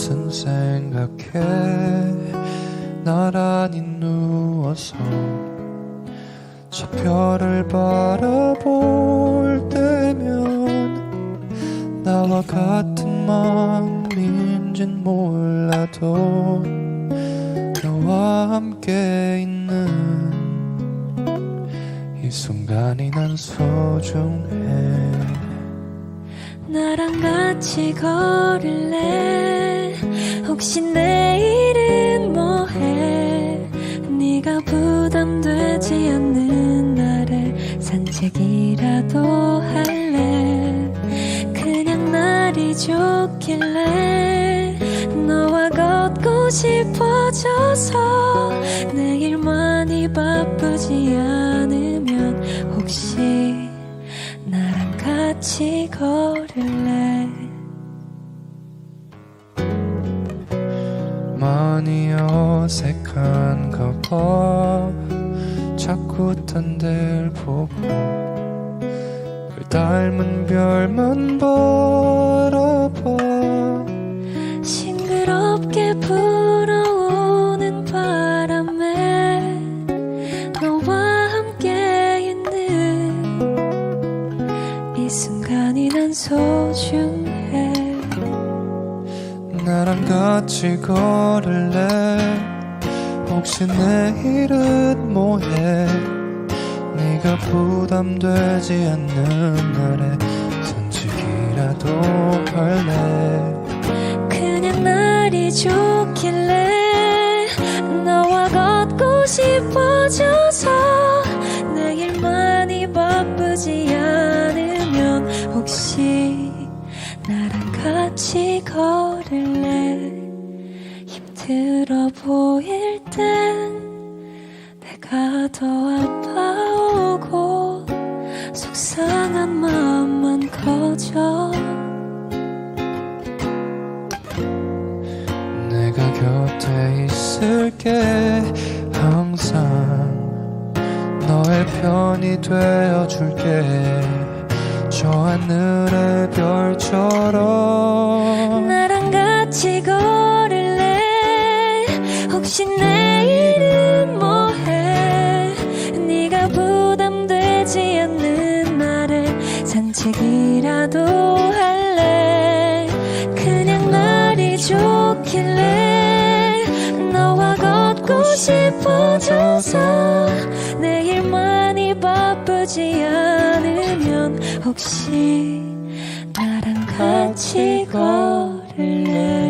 무슨 생각해. 나란히 누워서 저 별을 바라볼 때면 나와 같은 마음인진 몰라도 너와 함께 있는 이 순간이 난 소중해 나랑 같이 걸을래? 혹시 내일은 같이 걸을래? 많이 어색한가 봐 자꾸 딴 데를 보고 그 닮은 별만 바라 같이 걸을래? 혹시 내일은 뭐해? 네가 부담되지 않는 날에 산책이라도 할래? 그냥 날이 좋길래 너와 걷고 싶어져서 내일만이 바쁘지 않으 힘들어 보일 땐 내가 더 아파오고 속상한 마음만 커져 내가 곁에 있을게 항상 너의 편이 되어줄게. 저 하늘의 별처럼 산책이라도 할래. 그냥 날이 좋길래 너와 걷고 싶어져서 내일만이 바쁘지 않으면 혹시 나랑 같이 걸을래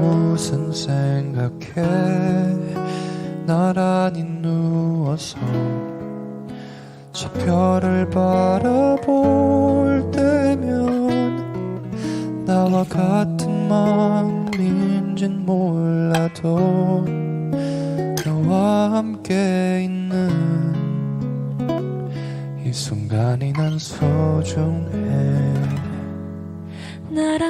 무슨 생각해? 나란히 누워서 저 별을 바라볼 때면 나와 같은 마음인진 몰라도 너와 함께 있는 이 순간이 난 소중해. 나랑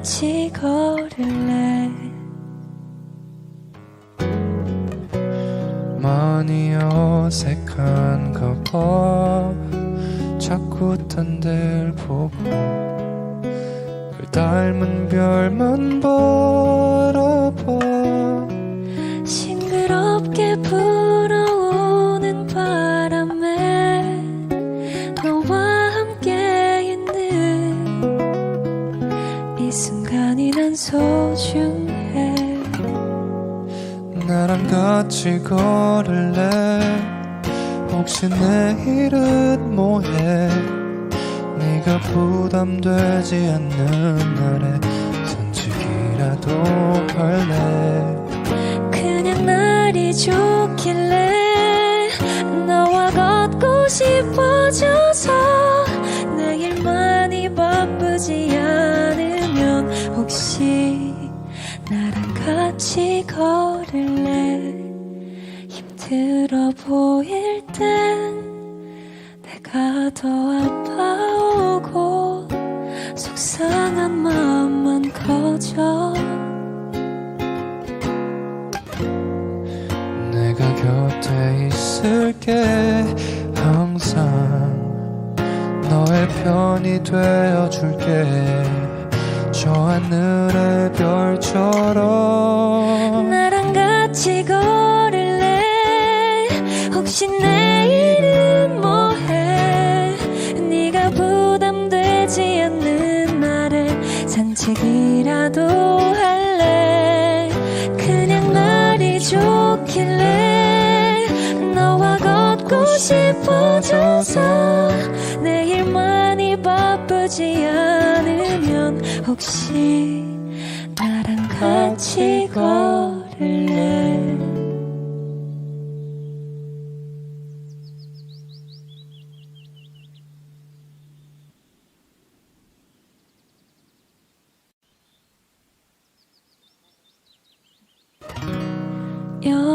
같이 걸을래? 많이 어색한가 봐 자꾸 딴 데를 보고 그 닮은 별만 바라봐 같이 걸을래? 혹시 내일은 뭐해? 네가 부담되지 않는 날에 산책이라도 할래? 그냥 날이 좋길래 너와 걷고 싶어져서 내일만이 바쁘지 않으면 혹시 나랑 같이 걸을래? 힘 들어 보일 땐 내가 더 아파오고 속상한 마음만 커져. 내가 곁에 있을게 항상. 너의 편이 되어줄게. 저 하늘의 별처럼 혹시 내일은 뭐해? 네가 부담되지 않는 날에 산책이라도 할래? 그냥 날이 좋길래 너와 걷고 싶어져서 내일만이 바쁘지 않으면 혹시 나랑 같이 걸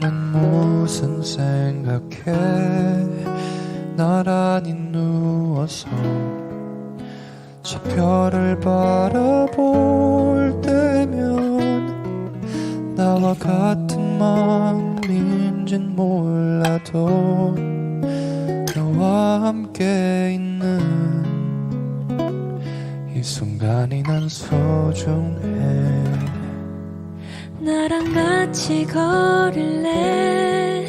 너는 무슨 생각해? 나란히 누워서 저 별을 바라볼 때면 나와 같은 마음인진 몰라도 너와 함께 있는 이 순간이 난 소중해 나랑 같이 걸을래?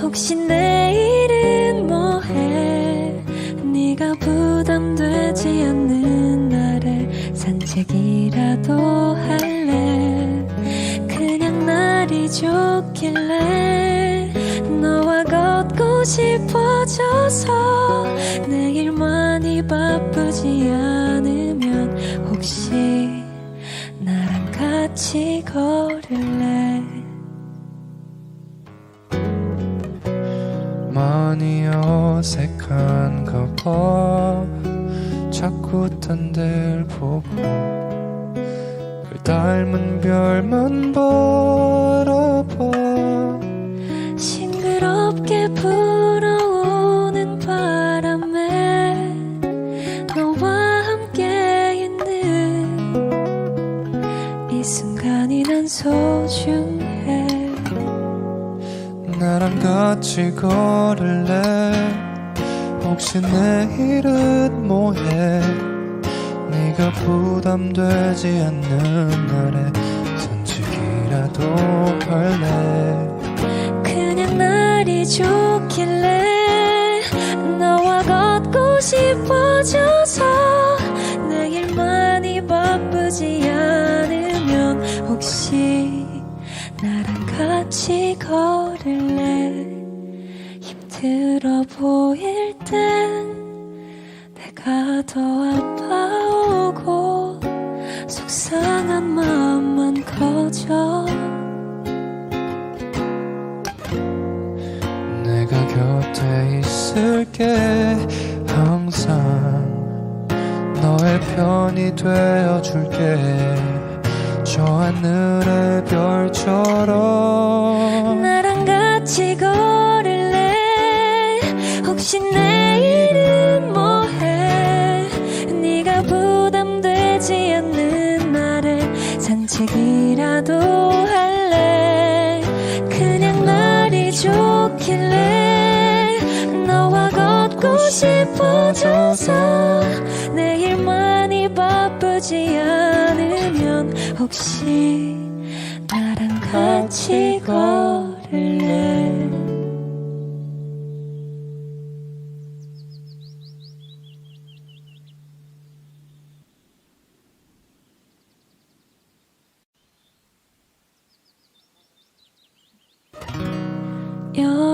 혹시 내일은 뭐해? 네가 부담되지 않는 날에 산책이라도 할래? 그냥 날이 좋길래 너와 걷고 싶어져서 나랑 같이 걸을래? 많이 어색한가 봐 자꾸 딴 데를 보고 그 닮은 별만 바라봐 걸을래? 혹시 내일은 뭐해? 네가 부담되지 않는 날에 산책이라도 할래? 그냥 날이 좋길래 너와 걷고 싶어져서 내일만이 바쁘지 않으면 혹시 같이 걸을래 힘들어 보일 땐 내가 더 아파오고 속상한 마음만 커져 내가 곁에 있을게 항상 너의 편이 되어줄게. 저 하늘의 별처럼 나랑 같이 걸을래 혹시 내일은 뭐해? 네가 부담되지 않는 날에 산책이라도 할래? 그냥 날이 좋길래 너와 걷고 싶어져서 내일만이 바쁘지 않으면 혹시 나랑 같이 걸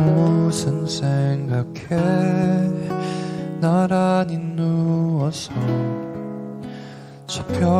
무슨 생각해? 나란히 누워서